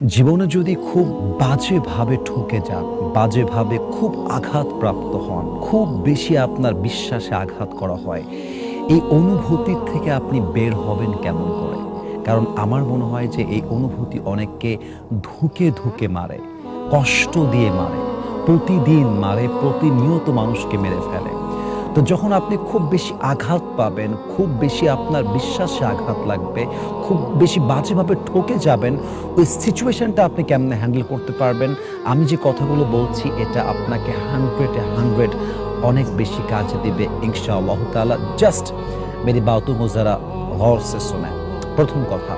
জীবনে যদি খুব বাজেভাবে ঠকে যান, বাজেভাবে খুব আঘাতপ্রাপ্ত হন, খুব বেশি আপনার বিশ্বাসে আঘাত করা হয়, এই অনুভূতির থেকে আপনি বের হবেন কেমন করে? কারণ আমার মনে হয় যে এই অনুভূতি অনেককে ধুকে ধুকে মারে, কষ্ট দিয়ে মারে, প্রতিদিন মারে, প্রতিনিয়ত মানুষকে মেরে ফেলে। তো যখন আপনি খুব বেশি আঘাত পাবেন, খুব বেশি আপনার বিশ্বাসে আঘাত লাগবে, খুব বেশি বাজেভাবে ঠকে যাবেন, ওই সিচুয়েশনটা আপনি কেমনে হ্যান্ডেল করতে পারবেন? আমি যে কথাগুলো বলছি, এটা আপনাকে হান্ড্রেডে হান্ড্রেড অনেক বেশি কাজে দেবে ইনশা তালা জাস্ট মেরি বাউতু মোজারা হর্সে শোনেন প্রথম কথা,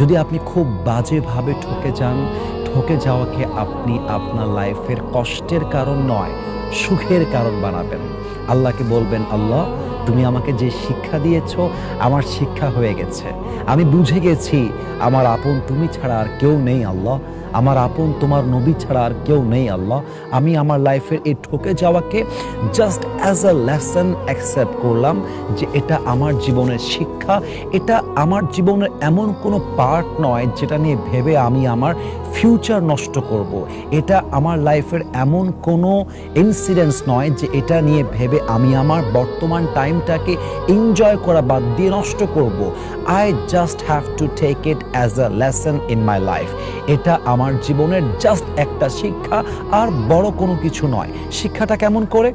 যদি আপনি খুব বাজেভাবে ঠকে যান, ঠকে যাওয়াকে আপনি আপনার লাইফের কষ্টের কারণ নয় সুখের কারণ বানাবেন। আল্লাহকে বলবেন, আল্লাহ, তুমি আমাকে যে শিক্ষা দিয়েছ, আমার শিক্ষা হয়ে গেছে। আমি বুঝে গেছি, আমার আপন তুমি ছাড়া আর কেউ নেই আল্লাহ। আমার আপন তোমার নবী ছাড়া আর কেউ নেই আল্লাহ। আমি আমার লাইফের এই ঠকে যাওয়াকে just as a lesson accept করলাম যে এটা আমার জীবনের শিক্ষা। এটা আমার জীবনের এমন কোনো পার্ট নয় যেটা নিয়ে ভেবে আমি আমার ফিউচার নষ্ট করব। এটা আমার লাইফের এমন কোনো ইনসিডেন্টস নয় যে এটা নিয়ে ভেবে আমি আমার বর্তমান টাইমটাকে এনজয় করা বাদ দিয়ে নষ্ট করব। I just have to take it as a lesson in my life এটা আমার জীবনের জাস্ট একটা শিক্ষা, আর বড় কোনো কিছু নয় শিক্ষাটা কেমন করে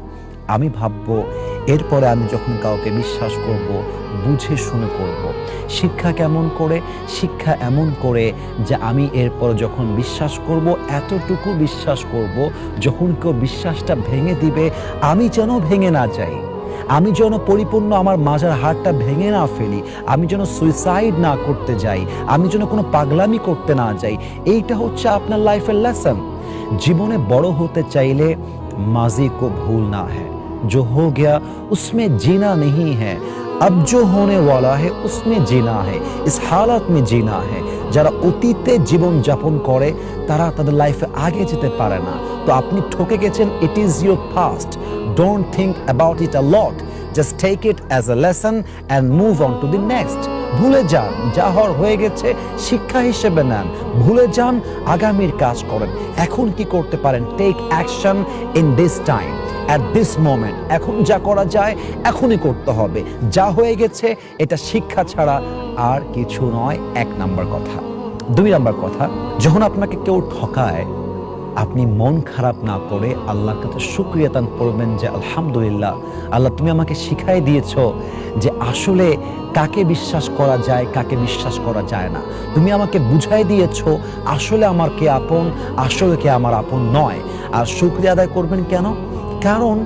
আমি ভাববো, এরপরে আমি যখন কাউকে বিশ্বাস করব, বুঝে শুনে করব। শিক্ষা কেমন করে? শিক্ষা এমন করে যে আমি এরপর যখন বিশ্বাস করব, এতটুকু বিশ্বাস করব, যখন কেউ বিশ্বাসটা ভেঙে দিবে, আমি যেন ভেঙে না যাই। আমি যেন পরিপূর্ণ আমার মাজার হাড়টা ভেঙে না ফেলি। আমি যেন সুইসাইড না করতে যাই। আমি যেন কোনো পাগলামি করতে না যাই। এইটা হচ্ছে আপনার লাইফের লেসন জীবনে বড় হতে চাইলে মাজি কো ভুল না है जो हो गया उसमें जीना नहीं है अब जो होने वाला है उसमें जीना है इस हालत में जीना है যারা অতীতে জীবন যাপন করে তারা তাদের লাইফে আগে যেতে পারে না তো আপনি ঠকে গেছেন it is your first don't think about it a lot just take it as a lesson and move on to the next ভুলে যান যা হর হয়ে গেছে, শিক্ষা হিসেবে নেন। ভুলে যান, আগামীর কাজ করেন। এখন কি করতে পারেন? Take action in this time at this moment এখন যা করা যায়, এখনই করতে হবে। যা হয়ে গেছে, এটা শিক্ষা ছাড়া আর কিছু নয়। এক নাম্বার কথা। দুই নাম্বার কথা, যখন আপনাকে কেউ ঠকায় আপনি মন খারাপ না করে আল্লাহর কাছে সুক্রিয়াতান করবেন যে, আলহামদুলিল্লাহ, আল্লাহ তুমি আমাকে শিখাই দিয়েছ যে আসলে কাকে বিশ্বাস করা যায়, কাকে বিশ্বাস করা যায় না। তুমি আমাকে বুঝাই দিয়েছ আসলে আমার কে আপন, আসলে কে আমার আপন নয়। আর শুক্রিয়া আদায় করবেন কেন? কারণ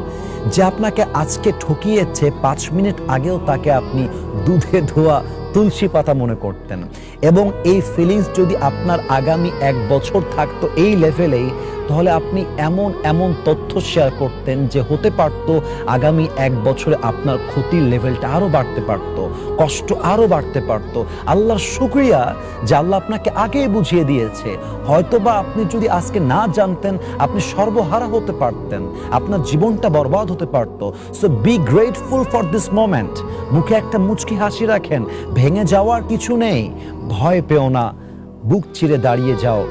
যে আপনাকে আজকে ঠকিয়েছে, পাঁচ মিনিট আগেও তাকে আপনি দুধে ধোয়া তুলসী পাতা মনে করতেন। এবং এই ফিলিংস যদি আপনার আগামী এক বছর থাকতো, এই লেভেলেই তাহলে আপনি এমন এমন তথ্য শেয়ার করতেন যে হতে পারত আগামী এক বছরে আপনার ক্ষতির লেভেলটা আরও বাড়তে পারত, কষ্ট আরও বাড়তে পারত। আল্লাহর শুক্রিয়া যে আল্লাহ আপনাকে আগেই বুঝিয়ে দিয়েছে। হয়তোবা আপনি যদি আজকে না জানতেন, আপনি সর্বহারা হতে পারতেন, আপনার জীবনটা বরবাদ হতে পারত। So be grateful for this moment মুখে একটা মুচকি হাসি রাখেন, ভেঙে যাওয়ার কিছু নেই। ভয় পেও না, বুক চিরে দাঁড়িয়ে যাও।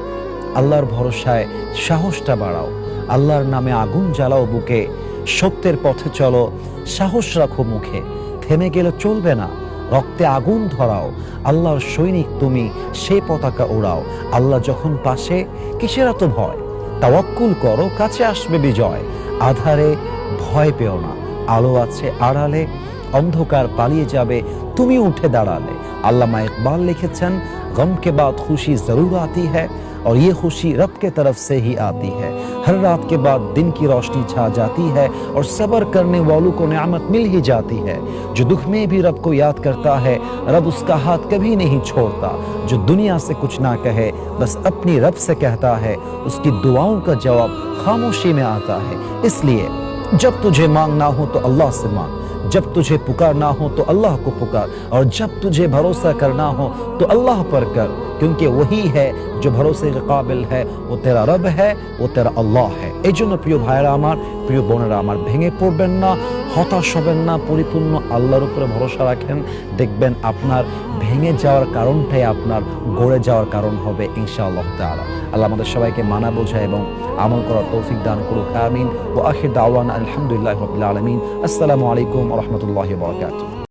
আল্লাহর ভরসায় সাহসটা বাড়াও। আল্লাহর নামে আগুন জ্বালাও বুকে। সত্যের পথে চলো, সাহস রাখো মুখে। থেমে গেলে চলবে না। রক্তে আগুন ধরাও। আল্লাহর সৈনিক তুমি, সে পতাকা ওড়াও আল্লাহ যখন পাশে, কিসের এত ভয়? তাওয়াক্কুল করো, কাছে আসবে বিজয়। আধারে ভয় পেও না। আলো আছে আড়ালে, অন্ধকার পালিয়ে যাবে, তুমি উঠে দাঁড়ালে। আল্লামা ইকবাল লিখেছেন, গমকে বাদ খুশি জরুর আতি হ্যাঁ और ये खुशी रब के तरफ़ से ही आती है। हर रात के बाद दिन की रोशनी छा जाती है और सब्र करने वालों को नियामत मिल ही जाती है। जो दुख में भी रब को याद करता है, रब उसका हाथ कभी नहीं छोड़ता। जो दुनिया से कुछ ना कहे, बस अपनी रब से कहता है। उसकी दुआओं का जवाब खामोशी में आता है। इसलिए जब तुझे मांगना हो तो अल्लाह से मांग। जब तुझे पुकारना हो तो अल्लाह को पुकार और जब तुझे भरोसा करना हो तो अल्लाह पर कर क्योंकि वही है जो भरोसे के काबिल है वो तेरा रब है वो तेरा আল্লাহ है এই জন্য প্রিয় ভাইরা আমার প্রিয় বোনেরা আমার ভেঙে পড়বেন না হতাশ হবেন না পরিপূর্ণ আল্লাহর উপরে ভরসা রাখেন দেখবেন আপনার ভেঙে যাওয়ার কারণটাই আপনার গড়ে যাওয়ার কারণ হবে ইনশাআল্লাহ তালা আল্লাহ আমাদের সবাইকে মানা বোঝা এবং আমল করার তৌফিক দান করুক, আমিন। ও আখির দাওয়ান আলহামদুলিল্লাহ আলমিন। আসসালামু আলাইকুম রহমতুল্লাহ বারাকাতুহু।